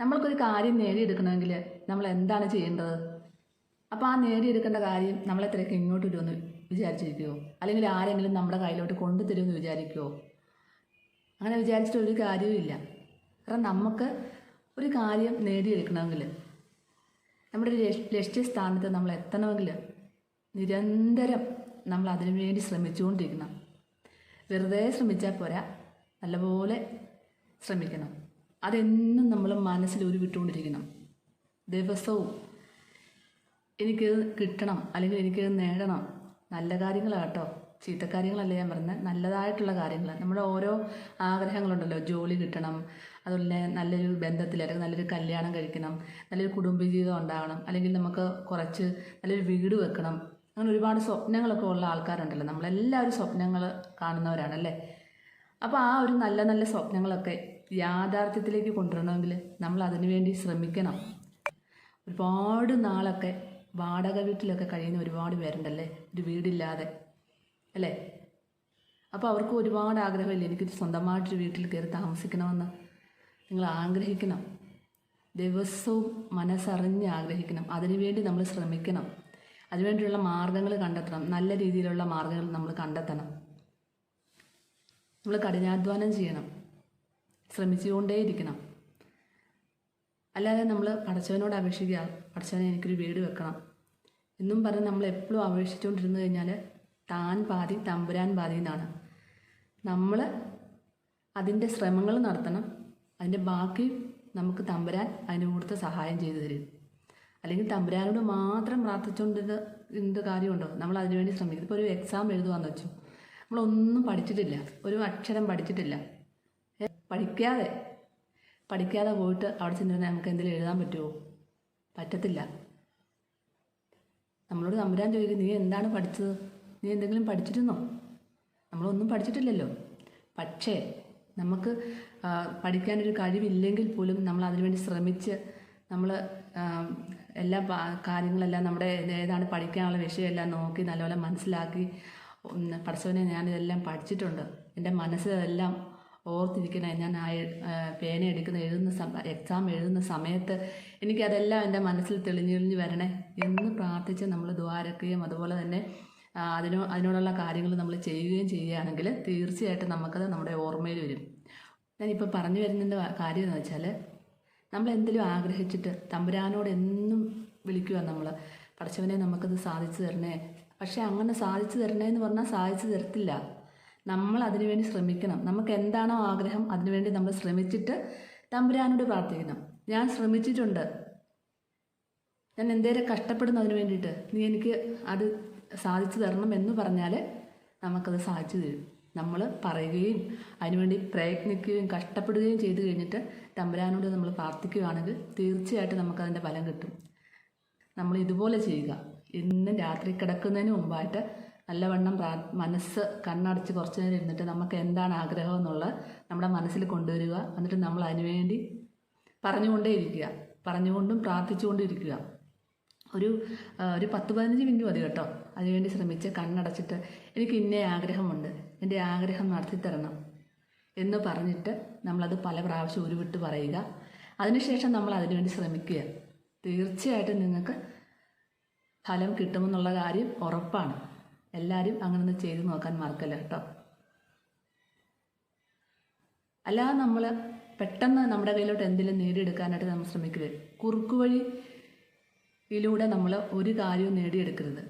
നമ്മൾക്കൊരു കാര്യം നേടിയെടുക്കണമെങ്കിൽ നമ്മൾ എന്താണ് ചെയ്യേണ്ടത്? അപ്പോൾ ആ നേടിയെടുക്കേണ്ട കാര്യം നമ്മളെ തിരക്ക് ഇങ്ങോട്ട് വരുമെന്ന് വിചാരിച്ചിരിക്കുമോ അല്ലെങ്കിൽ ആരെങ്കിലും നമ്മുടെ കയ്യിലോട്ട് കൊണ്ടുതരുമെന്ന് വിചാരിക്കുമോ അങ്ങനെ വിചാരിച്ചിട്ട് ഒരു കാര്യവുമില്ല കാരണം നമുക്ക് ഒരു കാര്യം നേടിയെടുക്കണമെങ്കിൽ നമ്മുടെ ഒരു ലക്ഷ്യ- ലക്ഷ്യസ്ഥാനത്ത് നമ്മൾ എത്തണമെങ്കിൽ നിരന്തരം നമ്മൾ അതിനു വേണ്ടി ശ്രമിച്ചുകൊണ്ടിരിക്കണം. വെറുതെ ശ്രമിച്ചാൽ പോരാ. നല്ലപോലെ ശ്രമിക്കണം. അതെന്നും നമ്മൾ മനസ്സിൽ ഉരുവിട്ടുകൊണ്ടിരിക്കണം. ദിവസവും എനിക്ക് കിട്ടണം അല്ലെങ്കിൽ എനിക്ക് നേടണം. നല്ല കാര്യങ്ങളാട്ടോ ചീത്ത കാര്യങ്ങളല്ല ഞാൻ പറഞ്ഞത് നല്ലതായിട്ടുള്ള കാര്യങ്ങൾ നമ്മുടെ ഓരോ ആഗ്രഹങ്ങളുണ്ടല്ലോ. ജോലി കിട്ടണം അതുപോലെ നല്ലൊരു ബന്ധത്തിൽ അല്ലെങ്കിൽ നല്ലൊരു കല്യാണം കഴിക്കണം നല്ലൊരു കുടുംബജീവിതം ഉണ്ടാകണം അല്ലെങ്കിൽ നമുക്ക് കുറച്ച് നല്ലൊരു വീട് വെക്കണം. അങ്ങനെ ഒരുപാട് സ്വപ്നങ്ങളൊക്കെ ഉള്ള ആൾക്കാരുണ്ടല്ലോ. നമ്മളെല്ലാവരും സ്വപ്നങ്ങൾ കാണുന്നവരാണല്ലേ? അപ്പോൾ ആ ഒരു നല്ല നല്ല സ്വപ്നങ്ങളൊക്കെ യാഥാർത്ഥ്യത്തിലേക്ക് കൊണ്ടുവരണമെങ്കിൽ നമ്മൾ അതിനുവേണ്ടി ശ്രമിക്കണം. ഒരുപാട് നാളൊക്കെ വാടക വീട്ടിലൊക്കെ കഴിയുന്ന ഒരുപാട് പേരുണ്ടല്ലേ? ഒരു വീടില്ലാതെ. അല്ലേ? അപ്പോൾ അവർക്ക് ഒരുപാട് ആഗ്രഹമില്ല എനിക്ക് സ്വന്തമായിട്ടൊരു വീട്ടിൽ കയറി താമസിക്കണമെന്ന്. നിങ്ങൾ ആഗ്രഹിക്കണം. ദിവസവും മനസ്സറിഞ്ഞ് ആഗ്രഹിക്കണം. അതിനുവേണ്ടി നമ്മൾ ശ്രമിക്കണം. അതിനുവേണ്ടിയുള്ള മാർഗങ്ങൾ കണ്ടെത്തണം. നല്ല രീതിയിലുള്ള മാർഗങ്ങൾ നമ്മൾ കണ്ടെത്തണം. നമ്മൾ കഠിനാധ്വാനം ചെയ്യണം. ശ്രമിച്ചുകൊണ്ടേയിരിക്കണം. അല്ലാതെ നമ്മൾ പടച്ചവനോട് അപേക്ഷിക്കുക പടച്ചവനെ എനിക്കൊരു വീട് വെക്കണം. എന്നും പറഞ്ഞ് നമ്മൾ എപ്പോഴും അപേക്ഷിച്ചുകൊണ്ടിരുന്നു കഴിഞ്ഞാൽ താൻ പാതി തമ്പുരാൻ പാതി എന്നാണ്. നമ്മൾ അതിന്റെ ശ്രമങ്ങൾ നടത്തണം. അതിന്റെ ബാക്കി നമുക്ക് തമ്പുരാൻ അതിന് കൂടുതൽ സഹായം ചെയ്തു തരും. അല്ലെങ്കിൽ തമ്പുരാനോട് മാത്രം പ്രാർത്ഥിച്ചുകൊണ്ടിരുന്ന എന്ത് കാര്യമുണ്ടോ? നമ്മൾ അതിനുവേണ്ടി ശ്രമിക്കും. ഇപ്പോൾ ഒരു എക്സാം എഴുതുവാന്ന് വെച്ചു. നമ്മളൊന്നും പഠിച്ചിട്ടില്ല. ഒരു അക്ഷരം പഠിച്ചിട്ടില്ല. പഠിക്കാതെ പഠിക്കാതെ പോയിട്ട് അവിടെ ചെന്നിരുന്നാൽ നമുക്ക് എന്തെങ്കിലും എഴുതാൻ പറ്റുമോ പറ്റത്തില്ല. നമ്മളോട് തമ്പുരാൻ ചോദിക്കും നീ എന്താണ് പഠിച്ചത്? നീ എന്തെങ്കിലും പഠിച്ചിരുന്നോ? നമ്മളൊന്നും പഠിച്ചിട്ടില്ലല്ലോ. പക്ഷേ നമുക്ക് പഠിക്കാനൊരു കഴിവില്ലെങ്കിൽ പോലും നമ്മൾ അതിനുവേണ്ടി ശ്രമിച്ച് നമ്മൾ എല്ലാ കാര്യങ്ങളെല്ലാം നമ്മുടെ ഏതാണ് പഠിക്കാനുള്ള വിഷയമെല്ലാം നോക്കി നല്ലപോലെ മനസ്സിലാക്കി പഠിച്ചവനെ ഞാനിതെല്ലാം പഠിച്ചിട്ടുണ്ട്. എന്റെ മനസ്സിലെല്ലാം ഓർത്തിരിക്കണേ. ഞാൻ ആ പേന എടുക്കുന്ന എഴുതുന്ന എക്സാം എഴുതുന്ന സമയത്ത് എനിക്കതെല്ലാം എന്റെ മനസ്സിൽ തെളിഞ്ഞെളിഞ്ഞ് വരണേ. എന്ന് പ്രാർത്ഥിച്ച് നമ്മൾ ദ്വാരക്കുകയും അതുപോലെ തന്നെ അതിനോ അതിനോടുള്ള കാര്യങ്ങൾ നമ്മൾ ചെയ്യുകയും ചെയ്യുകയാണെങ്കിൽ തീർച്ചയായിട്ടും നമുക്കത് നമ്മുടെ ഓർമ്മയിൽ വരും. ഞാനിപ്പോൾ പറഞ്ഞു വരുന്നതിന്റെ കാര്യം എന്ന് വെച്ചാൽ നമ്മൾ എന്തെങ്കിലും ആഗ്രഹിച്ചിട്ട് തമ്പുരാനോട് എന്നും വിളിക്കുക നമ്മൾ. പഠിച്ചവനെ നമുക്കത് സാധിച്ചു തരണേ. പക്ഷേ അങ്ങനെ സാധിച്ചു തരണേ എന്ന് പറഞ്ഞാൽ സാധിച്ചു തരത്തില്ല. നമ്മൾ അതിനുവേണ്ടി ശ്രമിക്കണം. നമുക്ക് എന്താണോ ആഗ്രഹം അതിനുവേണ്ടി നമ്മൾ ശ്രമിച്ചിട്ട് തമ്പുരാനോട് പ്രാർത്ഥിക്കണം. ഞാൻ ശ്രമിച്ചിട്ടുണ്ട്. ഞാൻ എന്തേലും കഷ്ടപ്പെടുന്നു അതിന് വേണ്ടിയിട്ട്. നീ എനിക്ക് അത് സാധിച്ചു തരണം എന്ന് പറഞ്ഞാൽ നമുക്കത് സാധിച്ചു തരും. നമ്മൾ പറയുകയും അതിനുവേണ്ടി പ്രയത്നിക്കുകയും കഷ്ടപ്പെടുകയും ചെയ്തു കഴിഞ്ഞിട്ട് തമ്പുരാനോട് നമ്മൾ പ്രാർത്ഥിക്കുകയാണെങ്കിൽ തീർച്ചയായിട്ടും നമുക്കതിന്റെ ഫലം കിട്ടും. നമ്മൾ ഇതുപോലെ ചെയ്യുക. ഇന്ന് രാത്രി കിടക്കുന്നതിന് മുമ്പായിട്ട് നല്ലവണ്ണം പ്രാ മനസ്സ് കണ്ണടച്ച് കുറച്ച് നേരം ഇരുന്നിട്ട് നമുക്ക് എന്താണ് ആഗ്രഹം എന്നുള്ളത് നമ്മുടെ മനസ്സിൽ കൊണ്ടുവരിക. എന്നിട്ട് നമ്മൾ അതിനുവേണ്ടി പറഞ്ഞുകൊണ്ടേ ഇരിക്കുക പറഞ്ഞുകൊണ്ടും പ്രാർത്ഥിച്ചുകൊണ്ടും ഇരിക്കുക ഒരു ഒരു പത്ത് പതിനഞ്ച് മിനിറ്റ് മതി കേട്ടോ. അതിനുവേണ്ടി ശ്രമിച്ച് കണ്ണടച്ചിട്ട് എനിക്ക് ഇന്ന ആഗ്രഹമുണ്ട്. എന്റെ ആഗ്രഹം നടത്തി തരണം എന്ന് പറഞ്ഞിട്ട് നമ്മളത് പല പ്രാവശ്യം ഉരുവിട്ട് പറയുക. അതിനുശേഷം നമ്മൾ അതിനുവേണ്ടി ശ്രമിക്കുക. തീർച്ചയായിട്ടും നിങ്ങൾക്ക് ഫലം കിട്ടുമെന്നുള്ള കാര്യം ഉറപ്പാണ്. എല്ലാവരും അങ്ങനെ ഒന്ന് ചെയ്ത് നോക്കാൻ മറക്കല്ല കേട്ടോ? അല്ലാതെ നമ്മൾ പെട്ടെന്ന് നമ്മുടെ കയ്യിലോട്ട് എന്തെങ്കിലും നേടിയെടുക്കാനായിട്ട് നമ്മൾ ശ്രമിക്കരുത് കുറുക്കുവഴിയിലൂടെ നമ്മൾ ഒരു കാര്യവും നേടിയെടുക്കരുത്.